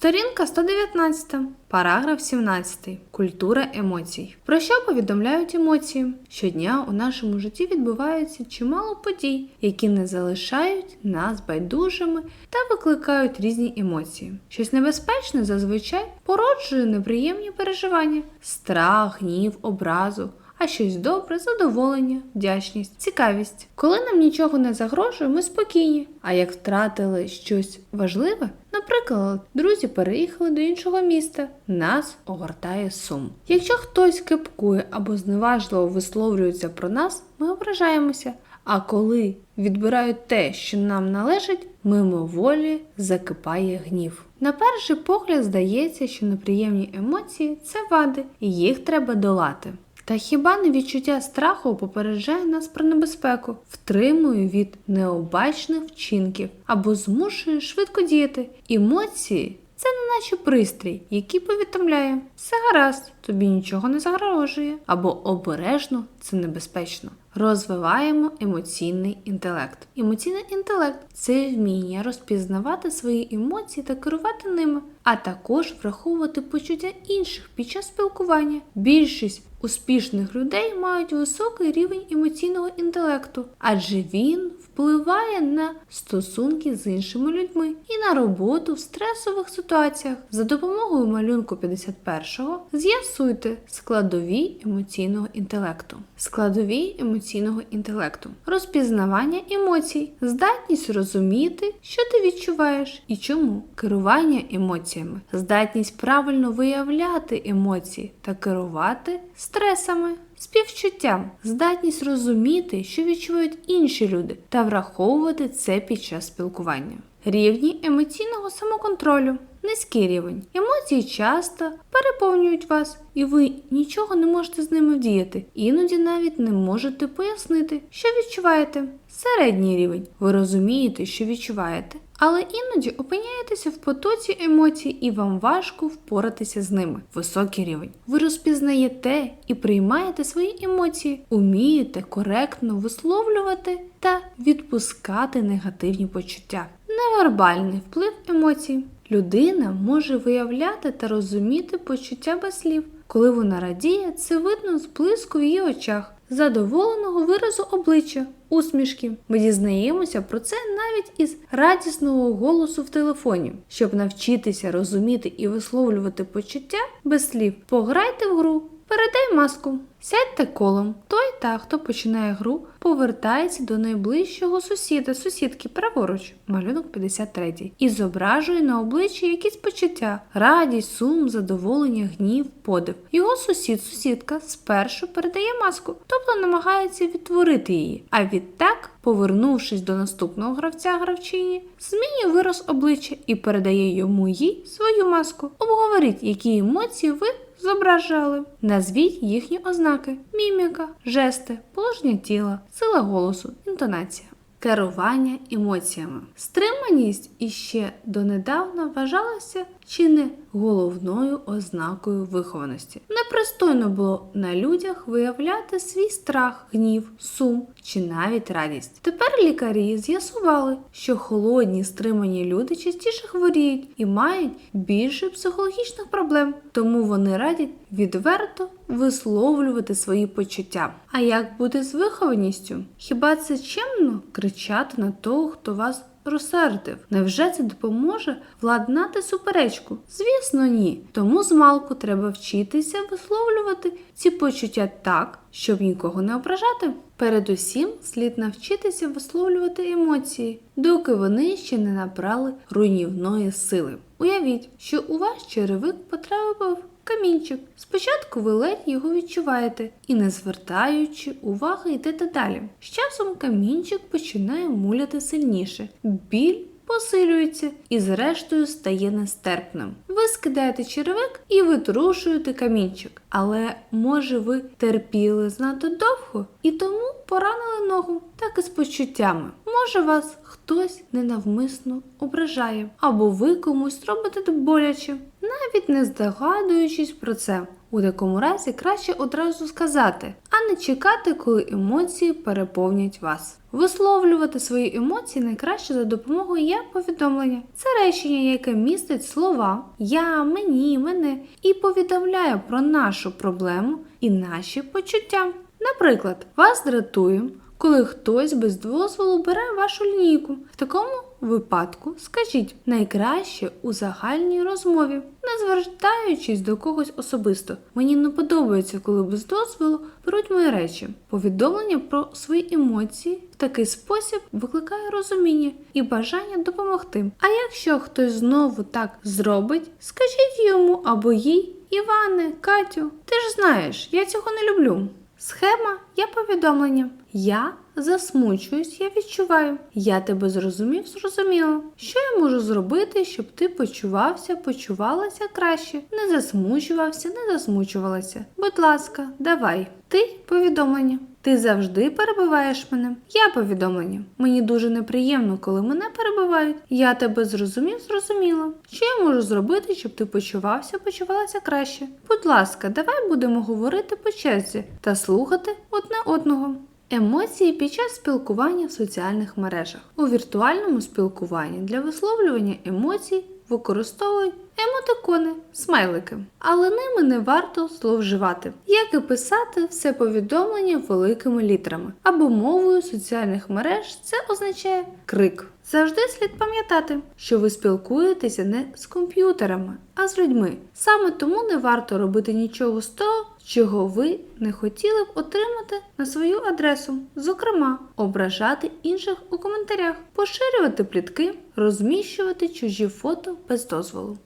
Сторінка 119, параграф 17. Культура емоцій. Про що повідомляють емоції? Щодня у нашому житті відбувається чимало подій, які не залишають нас байдужими та викликають різні емоції. Щось небезпечне зазвичай породжує неприємні переживання, страх, гнів, образу. А щось добре, задоволення, вдячність, цікавість. Коли нам нічого не загрожує, ми спокійні. А як втратили щось важливе, наприклад, друзі переїхали до іншого міста, нас огортає сум. Якщо хтось кипкує або зневажливо висловлюється про нас, ми ображаємося. А коли відбирають те, що нам належить, мимоволі закипає гнів. На перший погляд здається, що неприємні емоції це вади, і їх треба долати. Та хіба не відчуття страху попереджає нас про небезпеку, втримує від необачних вчинків або змушує швидко діяти? Емоції це не наче пристрій, який повідомляє все гаразд, тобі нічого не загрожує, або обережно це небезпечно. Розвиваємо емоційний інтелект. Емоційний інтелект це вміння розпізнавати свої емоції та керувати ними, а також враховувати почуття інших під час спілкування. Більшість успішних людей мають високий рівень емоційного інтелекту, адже він впливає на стосунки з іншими людьми і на роботу в стресових ситуаціях. За допомогою малюнку 51-го з'ясуйте складові емоційного інтелекту. Складові емоційного інтелекту, розпізнавання емоцій, здатність розуміти, що ти відчуваєш і чому, керування емоціями, здатність правильно виявляти емоції та керувати стресами. Співчуттям, здатність розуміти, що відчувають інші люди, та враховувати це під час спілкування. Рівні емоційного самоконтролю. Низький рівень. Емоції часто переповнюють вас, і ви нічого не можете з ними вдіяти. Іноді навіть не можете пояснити, що відчуваєте. Середній рівень. Ви розумієте, що відчуваєте, але іноді опиняєтеся в потоці емоцій і вам важко впоратися з ними. Високий рівень. Ви розпізнаєте і приймаєте свої емоції, умієте коректно висловлювати та відпускати негативні почуття. Невербальний вплив емоцій. Людина може виявляти та розуміти почуття без слів. Коли вона радіє, це видно з блиску в її очах, задоволеного виразу обличчя, усмішки. Ми дізнаємося про це навіть із радісного голосу в телефоні. Щоб навчитися розуміти і висловлювати почуття без слів, пограйте в гру. Передай маску, сядьте колом. Той та, хто починає гру, повертається до найближчого сусіда, сусідки праворуч, малюнок 53, і зображує на обличчі якісь почуття: радість, сум, задоволення, гнів, подив. Його сусід, сусідка спершу передає маску, тобто намагається відтворити її. А відтак, повернувшись до наступного гравця гравчині, змінює вираз обличчя і передає йому їй свою маску. Обговоріть, які емоції ви зображали. Назвіть їхні ознаки: міміка, жести, положення тіла, сила голосу, інтонація. Керування емоціями. Стриманість іще донедавна вважалася чи не головною ознакою вихованості. Непристойно було на людях виявляти свій страх, гнів, сум чи навіть радість. Тепер лікарі з'ясували, що холодні стримані люди частіше хворіють і мають більше психологічних проблем, тому вони радять відверто висловлювати свої почуття. А як бути з вихованістю? Хіба це чемно кричати на того, хто вас розсердив? Невже це допоможе владнати суперечку? Звісно, ні. Тому змалку треба вчитися висловлювати ці почуття так, щоб нікого не ображати. Передусім слід навчитися висловлювати емоції, доки вони ще не набрали руйнівної сили. Уявіть, що у ваш черевик потрапив камінчик. Спочатку ви ледь його відчуваєте і, не звертаючи уваги, йдете далі. З часом камінчик починає муляти сильніше. Біль посилюється і, зрештою, стає нестерпним. Ви скидаєте черевик і витрушуєте камінчик. Але може ви терпіли знато довго і тому поранили ногу, так і з почуттями. Може вас хтось ненавмисно ображає, або ви комусь робите боляче, навіть не здогадуючись про це. У такому разі краще одразу сказати, не чекати, коли емоції переповнять вас. Висловлювати свої емоції найкраще за допомогою я повідомлення. Це речення, яке містить слова я, мені, мене і повідомляє про нашу проблему і наші почуття. Наприклад, вас дратує, коли хтось без дозволу бере вашу лінійку. В такому випадку скажіть найкраще у загальній розмові, не звертаючись до когось особисто. Мені не подобається, коли без дозволу беруть мої речі. Повідомлення про свої емоції в такий спосіб викликає розуміння і бажання допомогти. А якщо хтось знову так зробить, скажіть йому або їй, Іване, Катю, ти ж знаєш, я цього не люблю. Схема я повідомлення. Я засмучуюсь, я відчуваю. Я тебе зрозумів, зрозуміло. Що я можу зробити, щоб ти почувався, почувалася краще, не засмучувався, не засмучувалася. Будь ласка, давай. Ти повідомлення. Ти завжди перебиваєш мене. Я повідомлення. Мені дуже неприємно, коли мене перебивають. Я тебе зрозумів, зрозуміло. Що я можу зробити, щоб ти почувався, почувалася краще? Будь ласка, давай будемо говорити по черзі та слухати одне одного. Емоції під час спілкування в соціальних мережах. У віртуальному спілкуванні для висловлювання емоцій використовують емотикони, смайлики, але ними не варто зловживати, як і писати все повідомлення великими літерами або мовою соціальних мереж це означає крик. Завжди слід пам'ятати, що ви спілкуєтеся не з комп'ютерами, а з людьми. Саме тому не варто робити нічого з того, чого ви не хотіли б отримати на свою адресу, зокрема, ображати інших у коментарях, поширювати плітки, розміщувати чужі фото без дозволу.